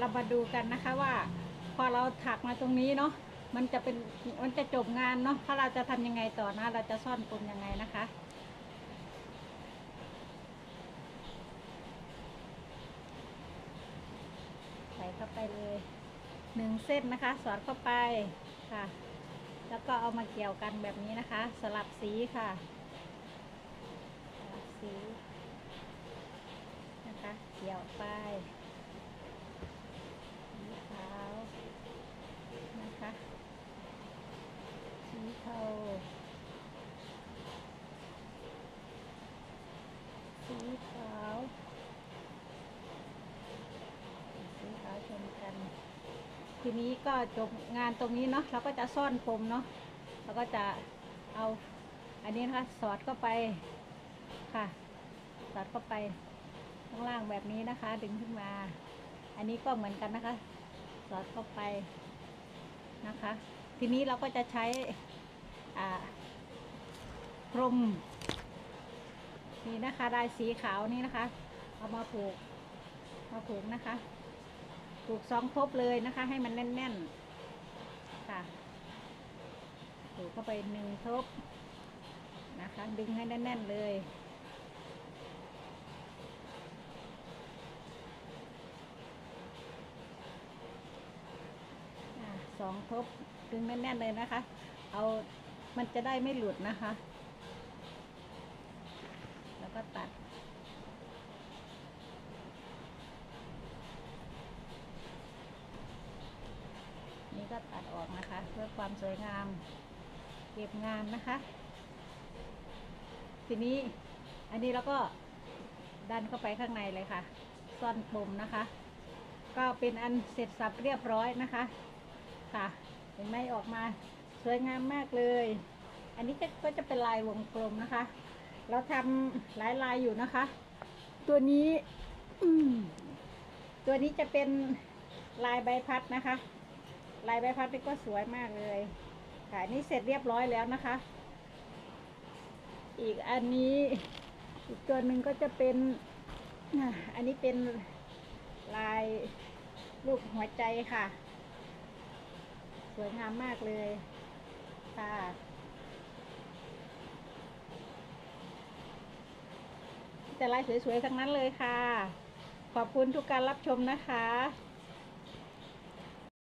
เรามาดูกันนะคะว่า พอเราถักมาตรงนี้เนาะมันจะเป็นมันจะจบงานเนาะถ้าเราจะทำยังไงต่อนะ เราจะซ่อนปมยังไงนะคะใส่เข้าไปเลยหนึ่งเส้นนะคะ สอดเข้าไปค่ะ แล้วก็เอามาเกี่ยวกันแบบนี้นะคะ สลับสีค่ะสลับสีนะคะเกี่ยวไปสีขาวนะคะ สีเทาสีขาว สีขาวชนกัน ทีนี้ก็จบงานตรงนี้เนาะเราก็จะซ่อนผมเนาะเราก็จะเอาอันนี้นะคะสอดเข้าไปค่ะ สอดเข้าไปข้างล่างแบบนี้นะคะ ดึงขึ้นมา อันนี้ก็เหมือนกันนะคะ สอดเข้าไปนะคะ ทีนี้เราก็จะใช้อ่าพรมนี่นะคะลายสีขาวนี่นะคะ เอามาผูกมาผูกนะคะ ผูกสองทบเลยนะคะ ให้มันแน่นๆค่ะผูกเข้าไปหนึ่งทบนะคะ ดึงให้แน่น ๆ เลยสองทบดึงแน่นๆเลยนะคะ เอามันจะได้ไม่หลุดนะคะ แล้วก็ตัด นี่ ก็ตัดออกนะคะ เพื่อความสวยงาม เก็บงานนะคะ ทีนี้อันนี้เราก็ดันเข้าไปข้างในเลยค่ะ ซ่อนปมนะคะ ก็เป็นอันเสร็จสับเรียบร้อยนะคะ ค่ะ เห็นไหมออกมาสวยงามมากเลย อันนี้ก็จะเป็นลายวงกลมนะคะ เราทำหลายลายอยู่นะคะ ตัวนี้ตัวนี้จะเป็นลายใบพัดนะคะ ลายใบพัดนี่ก็สวยมากเลย ค่ะ นี้เสร็จเรียบร้อยแล้วนะคะ อีกอันนี้อีกตัวหนึ่งก็จะเป็น อันนี้เป็นลายรูปหัวใจค่ะ สวยงามมากเลยค่ะแต่ลายสวยๆทั้งนั้นเลยค่ะ ขอบคุณทุกการรับชมนะคะ